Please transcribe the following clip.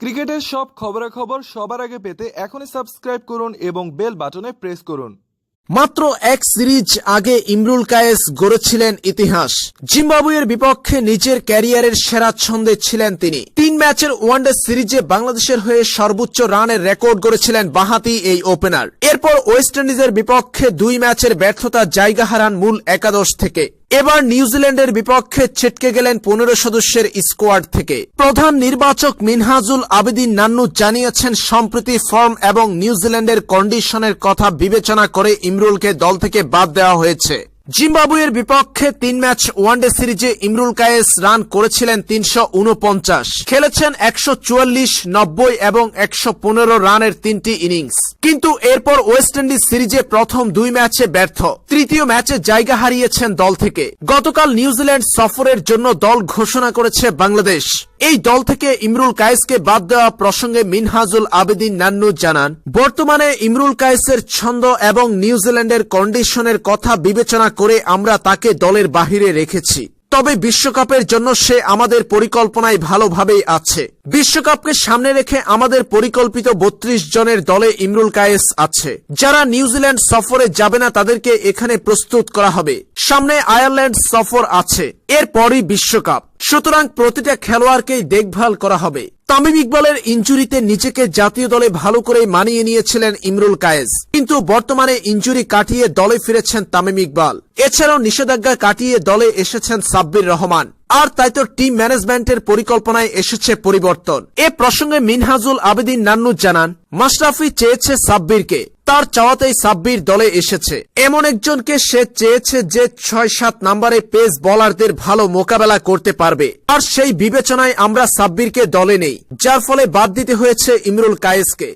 ক্রিকেটের সব খবরাখবর সবার আগে পেতে এখনই সাবস্ক্রাইব করুন এবং বেল বাটনে প্রেস করুন। মাত্র এক সিরিজ আগে ইমরুল কায়েস গড়েছিলেন ইতিহাস। জিম্বাবুয়ের বিপক্ষে নিজের ক্যারিয়ারের সেরা ছন্দে ছিলেন তিনি। তিন ম্যাচের ওয়ানডে সিরিজে বাংলাদেশের হয়ে সর্বোচ্চ রানের রেকর্ড গড়েছিলেন বাহাতি এই ওপেনার। এরপর ওয়েস্ট ইন্ডিজের বিপক্ষে দুই ম্যাচের ব্যর্থতা জায়গা হারান মূল একাদশ থেকে। এবার নিউজিল্যান্ডের বিপক্ষে ছিটকে গেলেন পনেরো সদস্যের স্কোয়াড থেকে। প্রধান নির্বাচক মিনহাজুল আবেদিন নান্নু জানিয়েছেন, সম্প্রতি ফর্ম এবং নিউজিল্যান্ডের কন্ডিশনের কথা বিবেচনা করে ইমরুলকে দল থেকে বাদ দেওয়া হয়েছে। জিম্বাবুয়ের বিপক্ষে তিন ম্যাচ ওয়ানডে সিরিজে ইমরুল কায়েস রান করেছিলেন তিনশো উনপঞ্চাশ খেলেছেন একশো চুয়াল্লিশ, নব্বই এবং একশো পনেরো রানের তিনটি ইনিংস। কিন্তু এরপর ওয়েস্ট ইন্ডিজ সিরিজে প্রথম দুই ম্যাচে ব্যর্থ। তৃতীয় ম্যাচে জায়গা হারিয়েছেন দল থেকে। গতকাল নিউজিল্যান্ড সফরের জন্য দল ঘোষণা করেছে বাংলাদেশ। এই দল থেকে ইমরুল কায়েসকে বাদ দেওয়া প্রসঙ্গে মিনহাজুল আবেদিন নান্নু জানান, বর্তমানে ইমরুল কায়েসের ছন্দ এবং নিউজিল্যান্ডের কন্ডিশনের কথা বিবেচনা করে আমরা তাকে দলের বাহিরে রেখেছি। তবে বিশ্বকাপের জন্য সে আমাদের পরিকল্পনায় ভালোভাবেই আছে। বিশ্বকাপকে সামনে রেখে আমাদের পরিকল্পিত বত্রিশ জনের দলে ইমরুল কায়েস আছে। যারা নিউজিল্যান্ড সফরে যাবে না, তাদেরকে এখানে প্রস্তুত করা হবে। সামনে আয়ারল্যান্ড সফর আছে। এরপরই বিশ্বকাপ। সুতরাং প্রতিটা খেলোয়াড়কেই দেখভাল করা হবে। তামিম ইকবালের ইঞ্জুরিতে নিজেকে জাতীয় দলে ভালো করে মানিয়ে নিয়েছিলেন ইমরুল কায়েজ কিন্তু বর্তমানে ইঞ্জুরি কাটিয়ে দলে ফিরেছেন তামিম ইকবাল। এছাড়াও নিষেধাজ্ঞা কাটিয়ে দলে এসেছেন সাব্বির রহমান। আর তাই তো টিম ম্যানেজমেন্টের পরিকল্পনায় এসেছে পরিবর্তন। এ প্রসঙ্গে মিনহাজুল আবেদিন নান্নু জানান, মাশরাফি চেয়েছে সাব্বিরকে, তার চাওয়াতেই সাব্বির দলে এসেছে। এমন একজনকে সে চেয়েছে যে ছয় সাত নম্বরে পেস বলারদের ভালো মোকাবেলা করতে পারবে। আর সেই বিবেচনায় আমরা সাব্বিরকে দলে নেই, যার ফলে বাদ দিতে হয়েছে ইমরুল কায়েসকে।